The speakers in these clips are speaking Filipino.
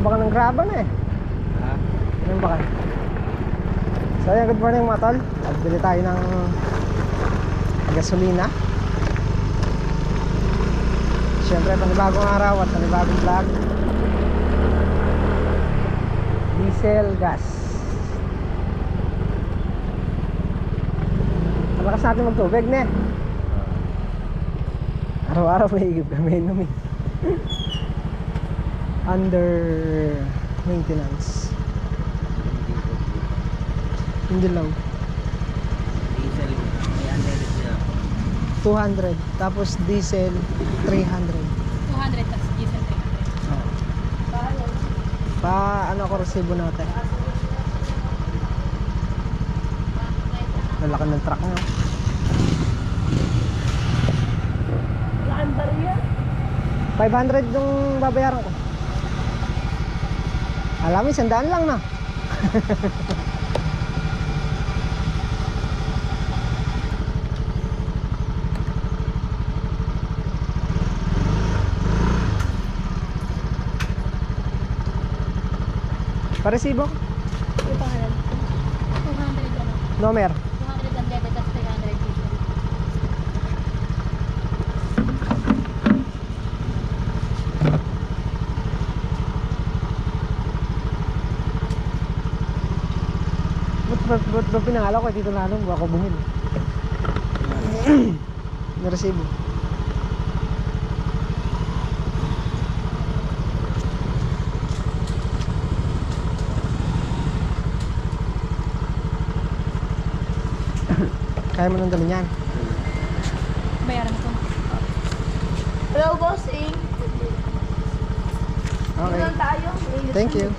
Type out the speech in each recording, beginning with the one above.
Yung baka ng graba na eh. Ha? Yung baka. So ayan, good morning mga tol. Nagbili tayo ng gasolina. Siyempre, panibagong araw at panibagong vlog. Diesel gas. Malakas natin magtubig, ne? Araw-araw may higip kami inumin. Under maintenance. Hindi lang. Diesel, may unleaded siya. 200. Tapos diesel, 300. 200 plus diesel 300. Pa, ano ko resibo natin? Lalaki ng truck nyo. Laan ba rin yan? 500 yung babayaran ko. Alam mo, sandaan lang na. Paresibo? Yung pangalan. 200 ano? Nomer. 200 unleaded at 300 diesel. Ba't ba't ba't pinangalaw ko dito na anong ako bumili. Naresibo. Kaya mo nang dalhin yan. Bayaran to. Hello, bossing. Okay. Tingnan tayo. May Thank you.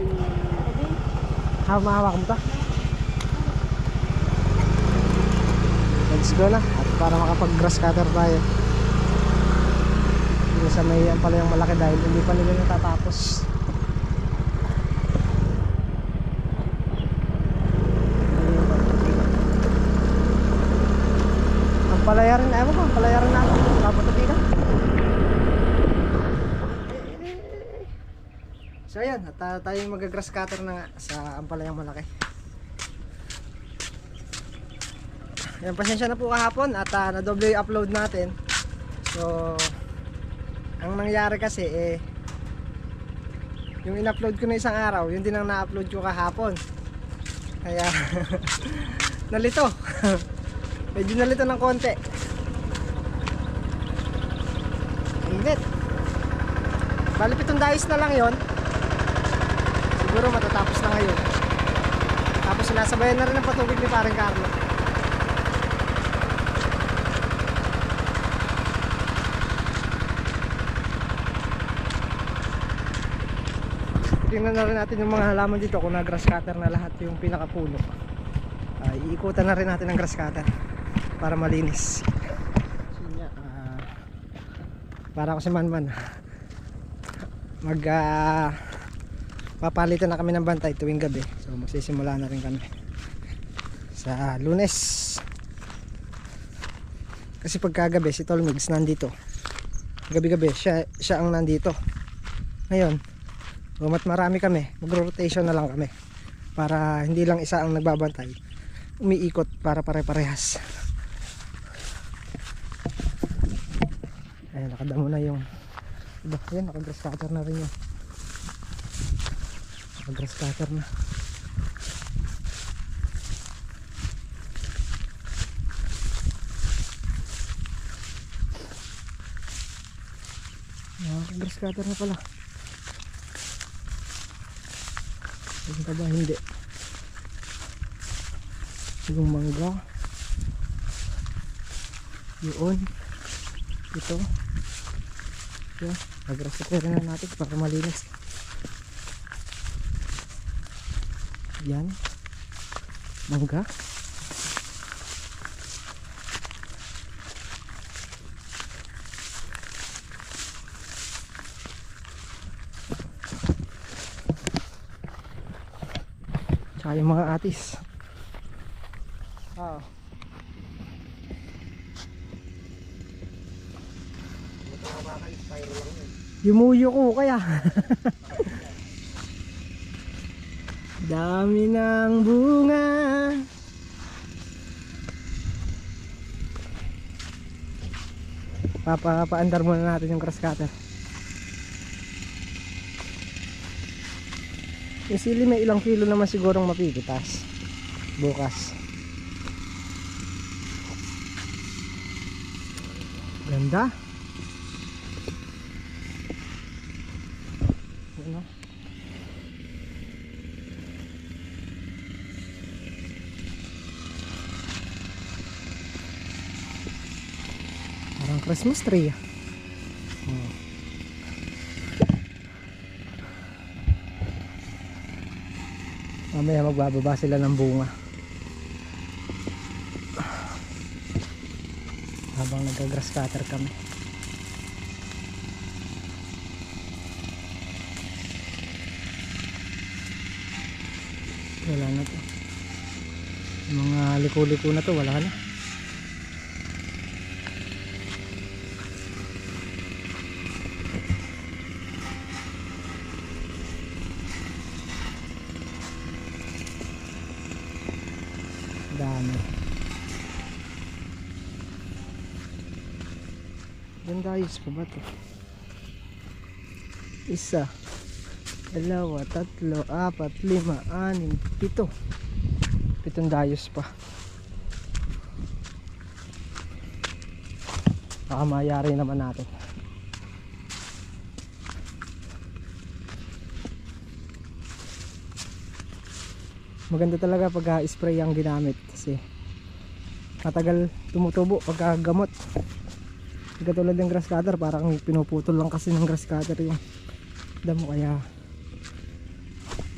Boss Ren. Ready? Ha, mahawak mo to? Let's go na. At para makapag-grass cutter tayo. Hindi sa may yan pala yung malaki dahil hindi pa nila natatapos. Ang palaya rin, ewan ko, ang palaya rin natin. Kapunta dito. Uh, tayo mag-grass cutter na sa ampalayang malaki. Yan, pasensya na po kahapon at uh, na-double yung upload natin. So, ang nangyari kasi eh, yung in-upload ko na isang araw, yun din ang na-upload ko kahapon. Kaya, nalito. Medyo nalito ng konti. Init. Bali pitong dais na lang yon siguro matatapos na ngayon. Tapos sinasabayan na rin ng patubig ni paring Carlo. Tingnan na rin natin yung mga halaman dito kung na grass cutter na lahat yung pinakapuno. Uh, iikutan na rin natin ng grass cutter para malinis. Ah, para ako si Manman. Mag ah, papalitan na kami ng bantay tuwing gabi. So magsisimula na rin kami sa lunes. Kasi pagkagabi si Tolmigs nandito. Gabi-gabi siya, siya ang nandito. Ngayon bumat marami kami magro-rotation na lang kami para hindi lang isa ang nagbabantay. Umiikot para pare-parehas. Ayun nakadamo na yung iba yan nakagrass cutter na rin yun nakagrass cutter na nakagrass cutter na pala Saan ka ba? Hindi. Yung mangga. Yun. Ito. Yan. Nagrasapera na natin para malinis. Yan. Mangga. Tsaka yung mga atis. Lang yun. Yumuyo ko kaya. Dami ng bunga. Papaandar muna natin yung grass cutter. Yung sili may ilang kilo naman sigurong mapipitas. Bukas. Ganda. Ano? Parang Christmas tree. Hmm. Mamaya magbababa sila ng bunga. Habang nagka-grass cutter kami. Wala na to. Yung Mga liko-liko na to, wala na. Dami. Ganda ayos pa ba to? Isa, dalawa, tatlo, apat, lima, anim, pito. Pitong dayos pa. Baka mayari naman natin. Maganda talaga pag spray ang ginamit kasi matagal tumutubo pagka gamot. Katulad ng grass cutter parang pinuputol lang kasi ng grass cutter yung damo kaya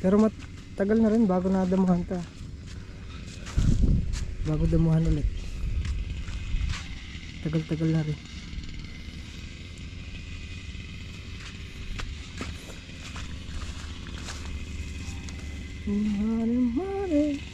pero matagal na rin bago na damuhan ta bago damuhan ulit tagal tagal na rin Mare, mare.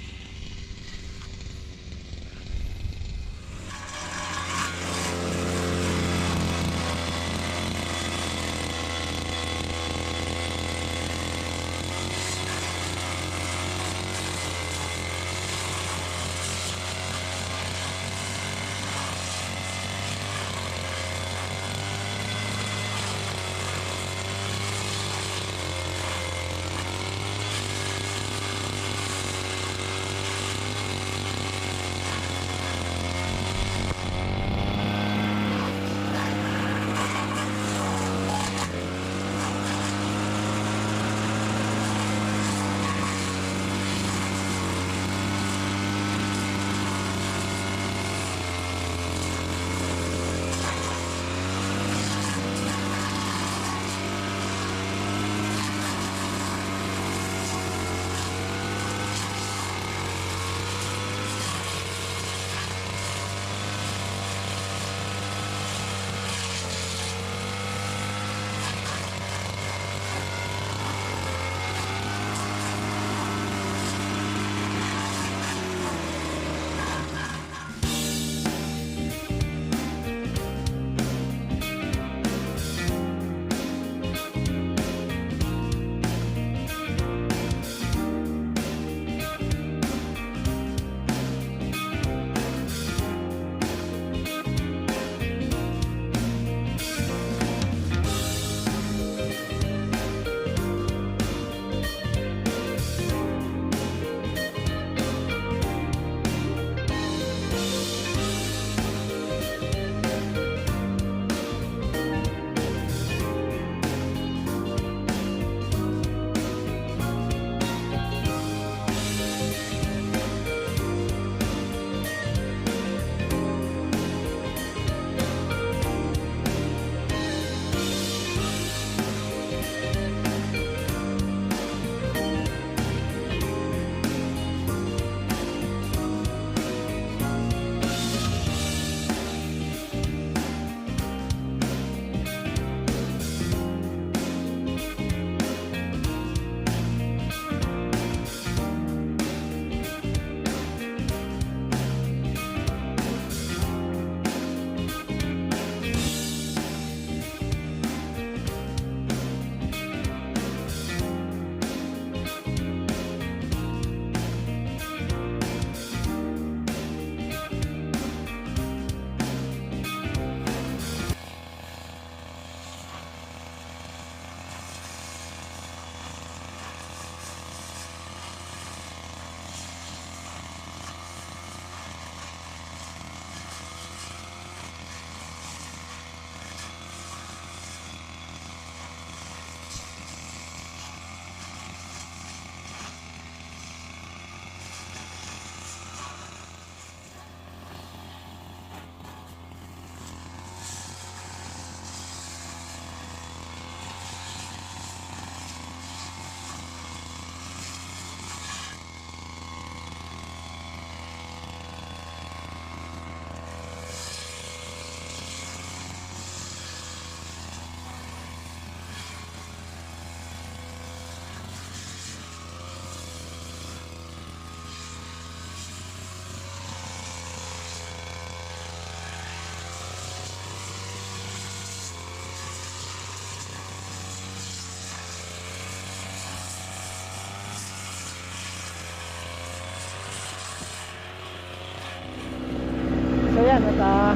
Yan at uh,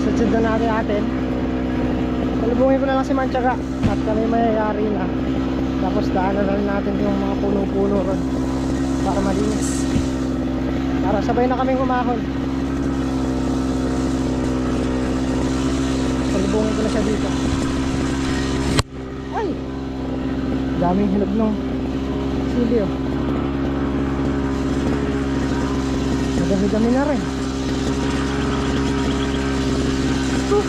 susunod na natin atin salubungin ko na lang si Manchaga at kami mayayari na. Tapos daanan na natin yung mga puno-puno ron. Para malinis. Para sabay na kaming umahon salubungin ko na siya dito. Ay! Daming hinog nung sili oh madami-dami na rin Huh.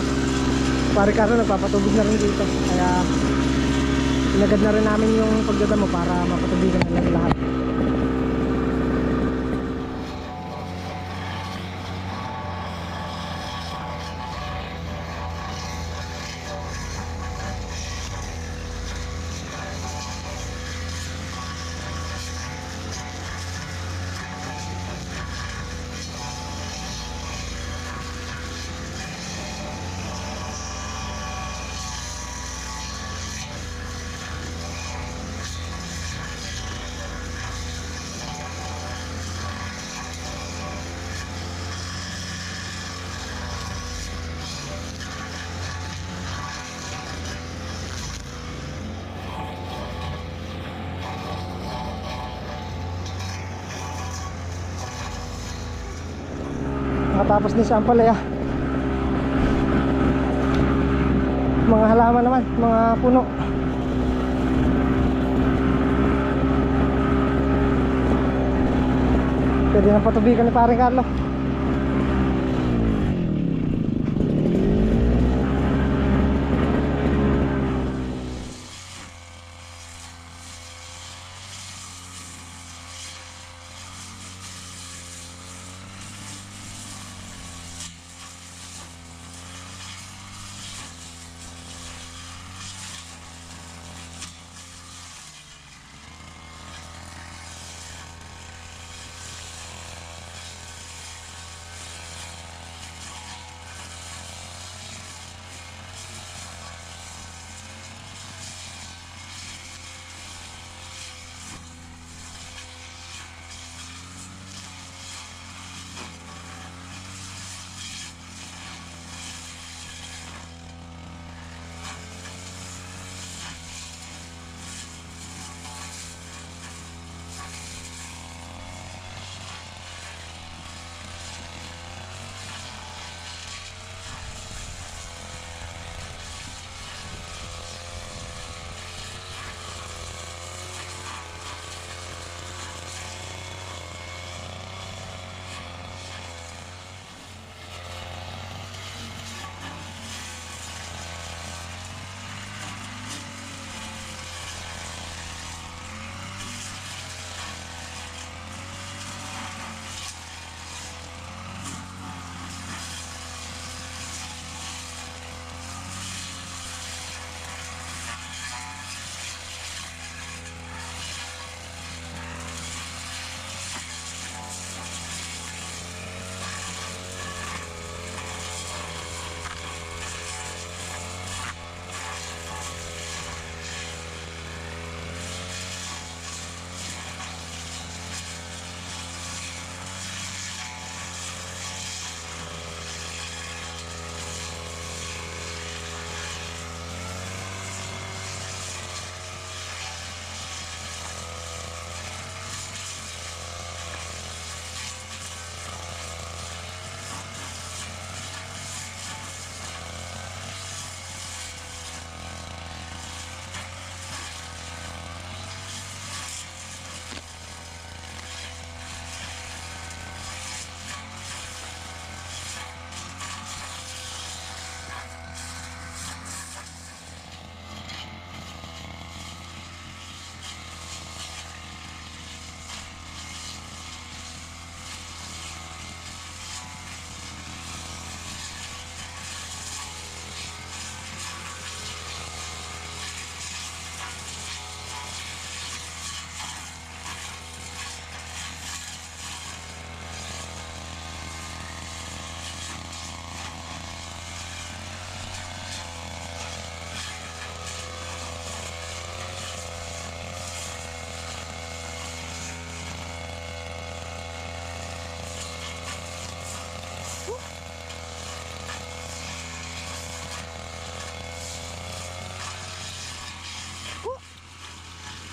pare karo nagpapatubig na rin dito kaya inagad na rin namin yung pagdadamo para mapatubigan na lang lahat Nakatapos din sa ampalaya. Mga halaman naman, mga puno. Pwede na patubigan ni paring Carlo.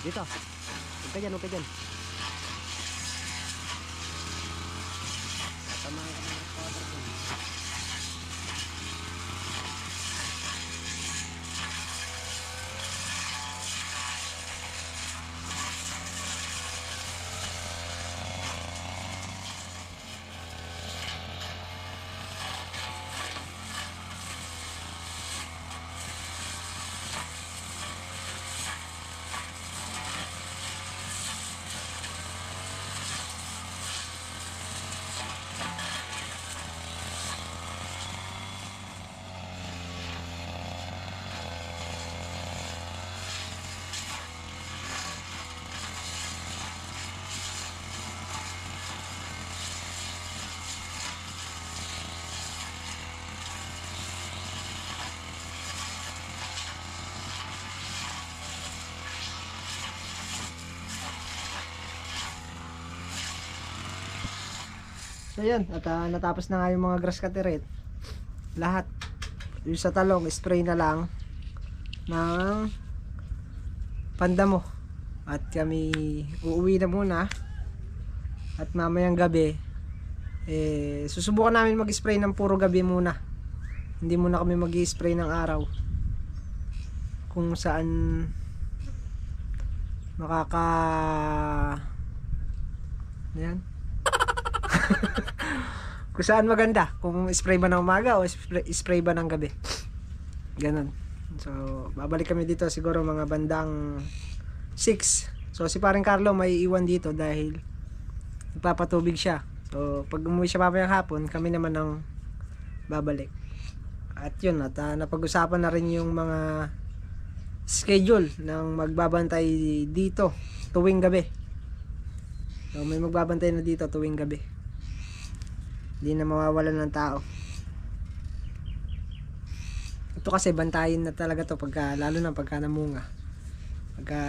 Dito. Huwag ka dyan, huwag ka dyan. Tatamaan ka ng scatter dyan. So yan, at ah, natapos na nga yung mga grass cutter Lahat. Yung sa talong, spray na lang ng pandamo. At kami uuwi na muna. At mamayang gabi, eh, susubukan namin mag-spray ng puro gabi muna. Hindi muna kami mag-spray ng araw. Kung saan makaka... Ano yan? kung saan maganda? Kung spray ba ng umaga o spray, spray ba ng gabi? Ganon so babalik kami dito siguro mga bandang 6 so si paring Carlo may iwan dito dahil nagpapatubig siya. So pag umuwi siya pamayang hapon kami naman ang babalik. At yun at ah, napag-usapan na rin yung mga schedule ng magbabantay dito tuwing gabi. So may magbabantay na dito tuwing gabi hindi na mawawalan ng tao. Ito kasi bantayin na talaga to pagka lalo na pagka namunga. Pagka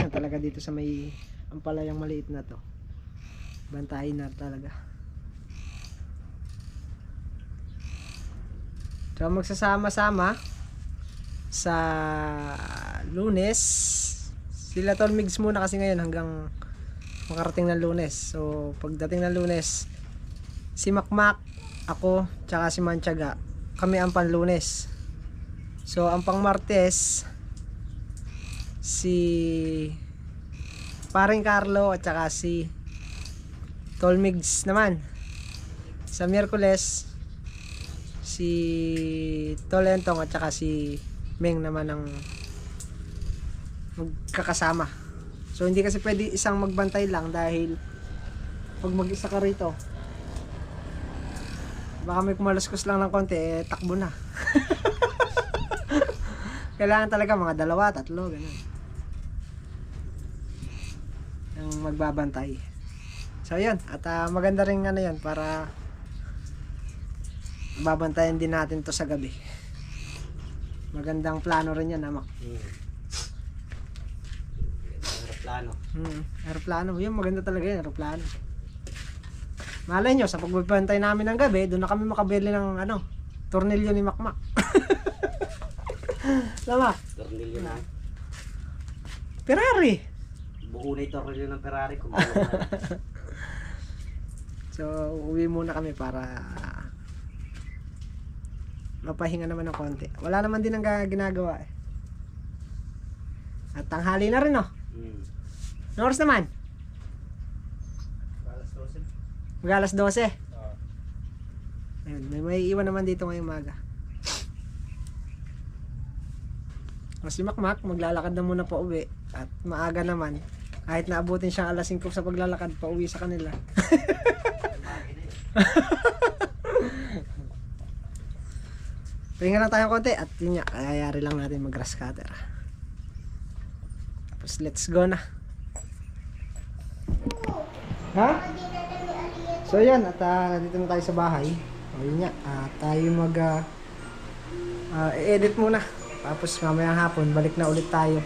na talaga dito sa may ampalayang maliit na to. Bantayin na talaga. So magsasama-sama sa lunes. Sila tol migs muna kasi ngayon hanggang makarating ng lunes. So pagdating ng lunes si Makmak, ako, tsaka si Manchaga, kami ang panlunes. So, ang pang Martes, si paring Carlo at tsaka si Tolmigs naman. Sa Miyerkules, si Tolentong at tsaka si Meng naman ang magkakasama. So, hindi kasi pwede isang magbantay lang dahil pag mag-isa ka rito, baka may kumaluskos lang ng konti, eh, takbo na. Kailangan talaga mga dalawa, tatlo, ganun. Yung magbabantay. So, yun. At ah, maganda rin ano yan para babantayan din natin to sa gabi. Magandang plano rin yan, amak. Hmm. Aeroplano. Hmm, aeroplano. Yun, maganda talaga yun, aeroplano. Malay nyo, sa pagbabantay namin ng gabi, doon na kami makabili ng ano, tornilyo ni Makmak. Lama, Tornilyo na. Ferrari. Buo na yung tornilyo ng Ferrari kung. So, uwi muna kami para mapahinga naman ng konti. Wala naman din ang ga- ginagawa eh. At tanghali na rin, no? Hmm. Anong oras naman? Mag alas 12. Ayun, may may iwan naman dito ngayong maga. O si Makmak, maglalakad na muna pa uwi. At maaga naman. Kahit naabutin siyang alas 5 sa paglalakad pa uwi sa kanila. Pahinga lang tayo konti at yun nga, kayayari lang natin mag grass cutter. Tapos let's go na. Ha? So yan, at uh, nandito na tayo sa bahay. O yun nga, ah, tayo mag ah, ah, edit muna. Tapos mamayang hapon, balik na ulit tayo.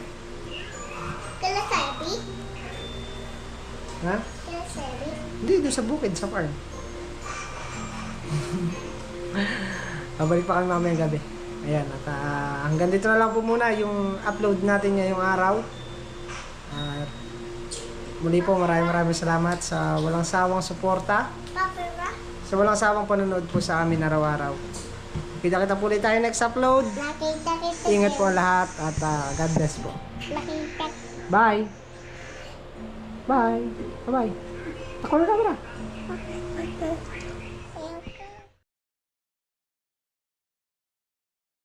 Kalasabi? Ha? Kalasabi? Hindi, doon sa bukid, sa farm. Babalik pa kami mamayang gabi. Ayan, at ah, hanggang dito na lang po muna yung upload natin ngayong araw. Muli po maraming maraming salamat sa walang sawang suporta. Sa walang sawang panonood po sa amin araw-araw. Kita-kita po ulit tayo next upload. Ingat po lahat at ah, God bless po. Bye! Bye! Bye-bye! Ako na camera!